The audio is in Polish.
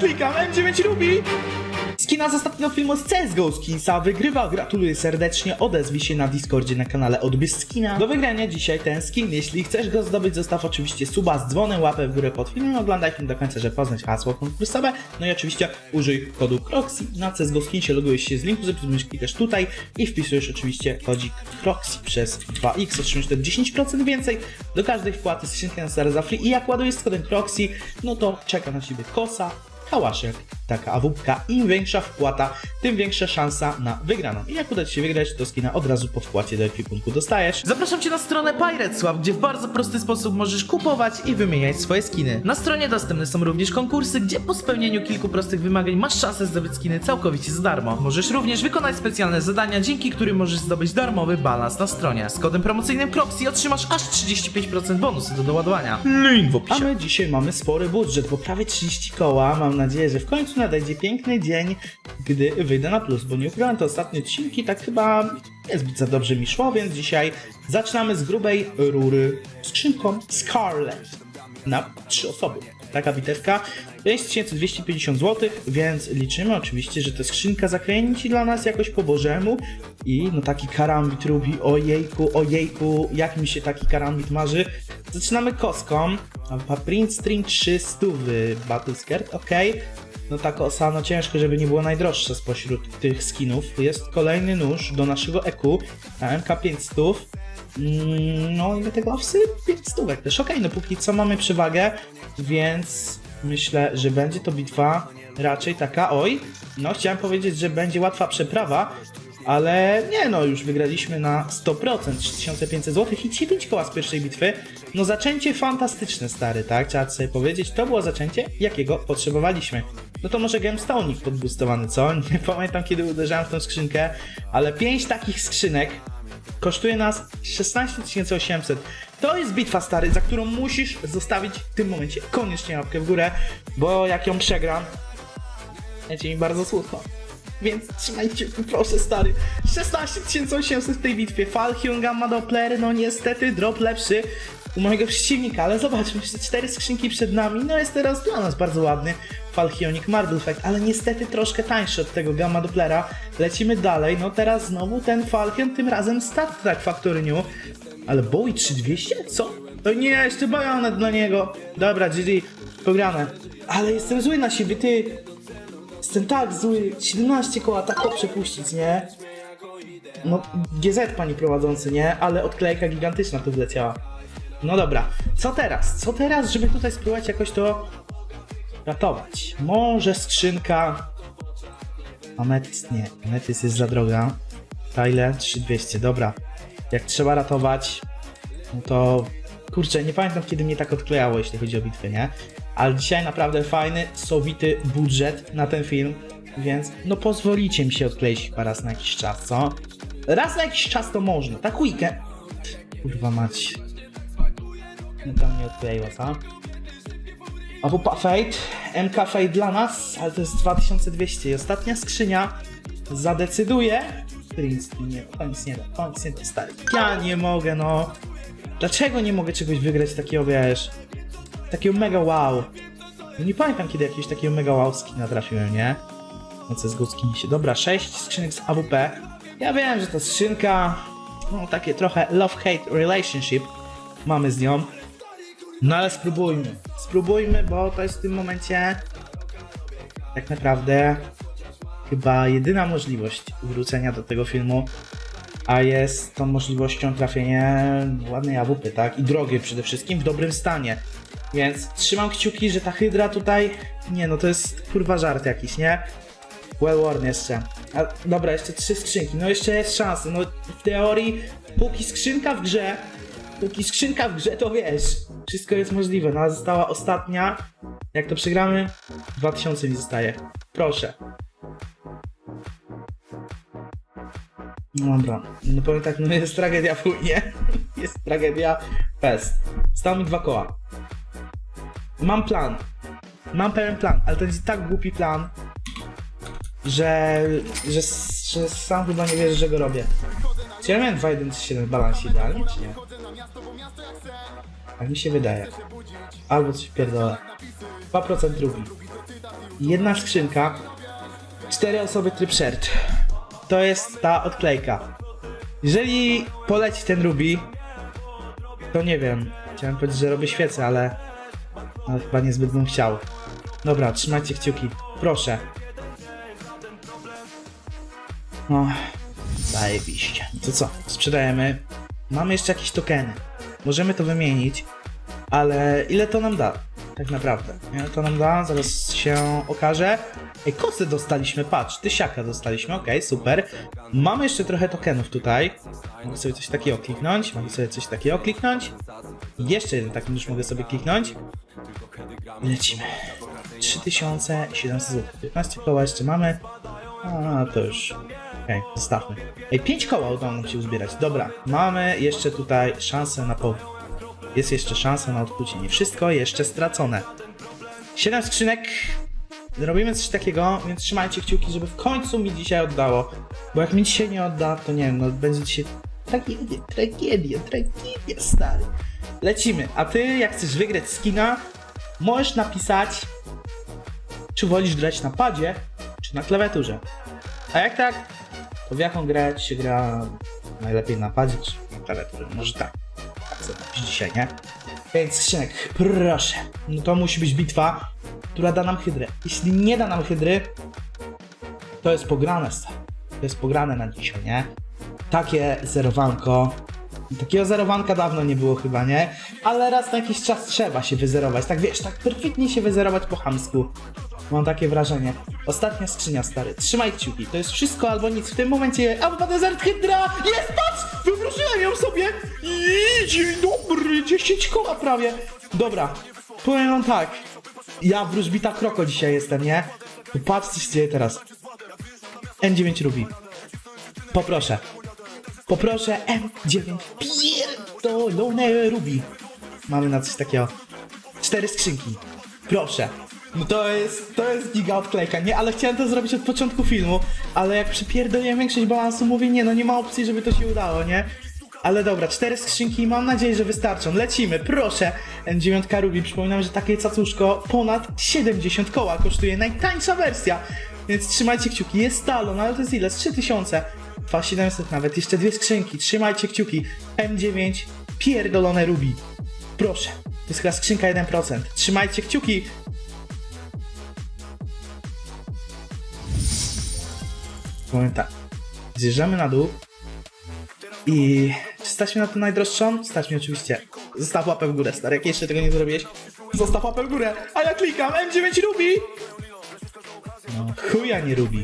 Klikam M9 Ruby! Skina z ostatniego filmu z CSGO Skinsa wygrywa, gratuluję serdecznie, odezwij się na Discordzie na kanale Odbierz Skina. Do wygrania dzisiaj ten skin, jeśli chcesz go zdobyć, zostaw oczywiście suba z dzwonem, łapę w górę pod filmem, oglądaj film do końca, żeby poznać hasło konkursowe, no i oczywiście użyj kodu CROXY na CSGO Skinsie, logujesz się z linku, zapisujesz, klikasz tutaj i wpisujesz oczywiście kodzik CROXY przez 2x, otrzymasz wtedy 10% więcej do każdej wpłaty skrzynkę na stare za free. I jak ładujesz z kodem CROXY, no to czeka na Ciebie kosa, hałaszek, taka awupka. Im większa wpłata, tym większa szansa na wygraną. I jak uda Ci się wygrać, to skina od razu po wpłacie do ekwipunku dostajesz. Zapraszam Cię na stronę Pirateswap, gdzie w bardzo prosty sposób możesz kupować i wymieniać swoje skiny. Na stronie dostępne są również konkursy, gdzie po spełnieniu kilku prostych wymagań masz szansę zdobyć skiny całkowicie za darmo. Możesz również wykonać specjalne zadania, dzięki którym możesz zdobyć darmowy balans na stronie. Z kodem promocyjnym CROXY otrzymasz aż 35% bonusu do doładowania. Link w opisie. A my dzisiaj mamy spory budżet, bo prawie 30 koła. Mam nadzieję, że w końcu nadejdzie piękny dzień, gdy wyjdę na plus, bo nie ukrywam, te ostatnie odcinki tak chyba niezbyt za dobrze mi szło, więc dzisiaj zaczynamy z grubej rury skrzynką Scarlet na trzy osoby. Taka bitewka 5250 zł, więc liczymy oczywiście, że ta skrzynka zakręci dla nas jakoś po bożemu i no taki karambit robi, ojejku, ojejku, jak mi się taki karambit marzy. Zaczynamy koską, a print string 300 w Battle Skirt, ok. No ta kosa, no ciężko, żeby nie było najdroższa spośród tych skinów. Jest kolejny nóż do naszego EQ, MK 500. Mm, No i te glowsy 5 stówek też. Okej, no póki co mamy przewagę, więc myślę, że będzie to bitwa raczej taka, oj, no chciałem powiedzieć, że będzie łatwa przeprawa, ale nie no, już wygraliśmy na 100%, 3500 zł i 9 koła z pierwszej bitwy. No zaczęcie fantastyczne, stary, tak? Trzeba sobie powiedzieć, to było zaczęcie, jakiego potrzebowaliśmy. No to może gemstonik podboostowany, co? Nie pamiętam kiedy uderzałem w tą skrzynkę, ale 5 takich skrzynek kosztuje nas 16 800. To jest bitwa, stary, za którą musisz zostawić w tym momencie koniecznie łapkę w górę, bo jak ją przegram, będzie mi bardzo smutno. Więc trzymajcie, proszę stary. 16 800 w tej bitwie. Falchion, Gamma Doppler, no niestety drop lepszy u mojego przeciwnika, ale zobaczmy, cztery skrzynki przed nami. No jest teraz dla nas bardzo ładny Falchionic Marble Effect, ale niestety troszkę tańszy od tego Gamma Dopplera. Lecimy dalej, no teraz znowu ten Falchion, tym razem Star Trek Factory New. Ale Bowie 3200? Co? To nie, jeszcze bajonet dla niego. Dobra, GG, pograne. Ale jestem zły na siebie, ty. Jestem tak zły. 17 koła tak przepuścić, nie? No, GZ pani prowadzący, nie? Ale odklejka gigantyczna tu wleciała. No dobra, co teraz? Co teraz, żeby tutaj spróbować jakoś to ratować? Może skrzynka... Ametyst nie, ametyst jest za droga. Ta ile? 3200, dobra. Jak trzeba ratować, no to... Kurczę, nie pamiętam kiedy mnie tak odklejało, jeśli chodzi o bitwy, nie? Ale dzisiaj naprawdę fajny, sowity budżet na ten film, więc no pozwolicie mi się odkleić chyba raz na jakiś czas, co? Raz na jakiś czas to można, tak weekend. Kurwa mać. Tam nie odkleiło, co? AWP Fate, MK Fate dla nas, ale to jest 2200 i ostatnia skrzynia zadecyduje. Prince, nie, nic nie da, nic nie da, stary. Ja nie mogę, no. Dlaczego nie mogę czegoś wygrać takiego, wiesz, takiego mega wow. No nie pamiętam kiedy jakiegoś takiego mega wow skina trafiłem, nie? No z gódzkim się. Dobra, 6 skrzynek z AWP. Ja wiem, że to skrzynka, no takie trochę love-hate relationship mamy z nią. No ale spróbujmy. Spróbujmy, bo to jest w tym momencie tak naprawdę chyba jedyna możliwość wrócenia do tego filmu, a jest tą możliwością trafienia ładnej AWP, tak? I drogie przede wszystkim, w dobrym stanie. Więc trzymam kciuki, że ta hydra tutaj... Nie no, to jest kurwa żart jakiś, nie? Well worn jeszcze. A, dobra, jeszcze trzy skrzynki. No jeszcze jest szansa. No w teorii, póki skrzynka w grze, póki skrzynka w grze, to wiesz, wszystko jest możliwe. No a została ostatnia. Jak to przegramy, 2000 mi zostaje. Proszę. No Dobra, no powiem tak, no jest tragedia w nie? Jest tragedia fest. Stało mi dwa koła. Mam plan. Mam pewien plan, ale to jest tak głupi plan, że, że, że sam chyba nie wierzę, że go robię. Czy ja miałem 2.1.7 w balansie idealnie, czy nie? Tak mi się wydaje. Albo coś pierdolę. 2% drugi. jedna skrzynka, cztery osoby tryb shared. To jest ta odklejka. Jeżeli poleci ten Ruby, to nie wiem. Chciałem powiedzieć, że robię świecę, ale, ale chyba niezbyt bym chciał. Dobra, trzymajcie kciuki. Proszę. No, zajebiście. To co? Sprzedajemy. Mamy jeszcze jakieś tokeny. Możemy to wymienić, ale ile to nam da? Tak naprawdę. Ile to nam da? Zaraz się okaże. Ej, kosy dostaliśmy, patrz, tysiaka dostaliśmy, okej, super. Mamy jeszcze trochę tokenów tutaj. Mogę sobie coś takiego kliknąć, mogę sobie coś takiego kliknąć. Jeszcze jeden taki już mogę sobie kliknąć. Lecimy. 3700 zł. 15 koła jeszcze mamy. A, to już. Okej, zostawmy. Ej, 5 koła udało nam się uzbierać. Dobra, mamy jeszcze tutaj szansę na powrót. Jest jeszcze szansa na odkucie. Wszystko jeszcze stracone. 7 skrzynek. Robimy coś takiego, więc trzymajcie kciuki, żeby w końcu mi dzisiaj oddało. Bo jak mi dzisiaj nie odda, to nie wiem, no będzie dzisiaj tragedia, tragedia, tragedia, stary. Lecimy. A ty, jak chcesz wygrać skina, możesz napisać, czy wolisz grać na padzie, czy na klawiaturze. A jak tak, to w jaką grę się gra najlepiej na padzie, czy na klawiaturze? Może tak. Tak sobie dzisiaj, nie? Więc skrzynek, proszę. No to musi być bitwa, która da nam hydrę. Jeśli nie da nam hydry, to jest pograne. To jest pograne na dzisiaj, nie? Takie zerowanko. Takiego zerowanka dawno nie było chyba, nie? Ale raz na jakiś czas trzeba się wyzerować. Tak wiesz, tak perfidnie się wyzerować po chamsku. Mam takie wrażenie. Ostatnia skrzynia, stary. Trzymaj kciuki. To jest wszystko albo nic. W tym momencie... Albo desert hydra! Jest, patrz! Wywróciłem ją sobie! I dzień dobry! 10 koła prawie. Dobra. Powiem wam tak. Ja wróżbita kroko dzisiaj jestem, nie? Patrz, co się dzieje teraz. N9 Ruby. Poproszę. Poproszę M9 pierdolone Ruby. Mamy na coś takiego. Cztery skrzynki. Proszę. No to jest, to jest giga odklejka, nie? Ale chciałem to zrobić od początku filmu, ale jak przypierdoliłem większość balansu, mówię, nie, no nie ma opcji, żeby to się udało, nie? Ale dobra, cztery skrzynki i mam nadzieję, że wystarczą. Lecimy, proszę. N9 Ruby, przypominam, że takie cacuszko ponad 70 koła kosztuje najtańsza wersja. Więc trzymajcie kciuki. Jest talon, ale to jest ile? Z 3000. 2700 nawet, jeszcze dwie skrzynki. Trzymajcie kciuki. M9, pierdolone Ruby. Proszę. To jest chyba skrzynka 1%. Trzymajcie kciuki. Powiem tak. Zjeżdżamy na dół. I czy stać na tę najdroższą? Stać mnie oczywiście. Zostaw łapę w górę, stary. Jak jeszcze tego nie zrobiłeś, zostaw łapę w górę. A ja klikam M9 Ruby. No, chuja nie Ruby.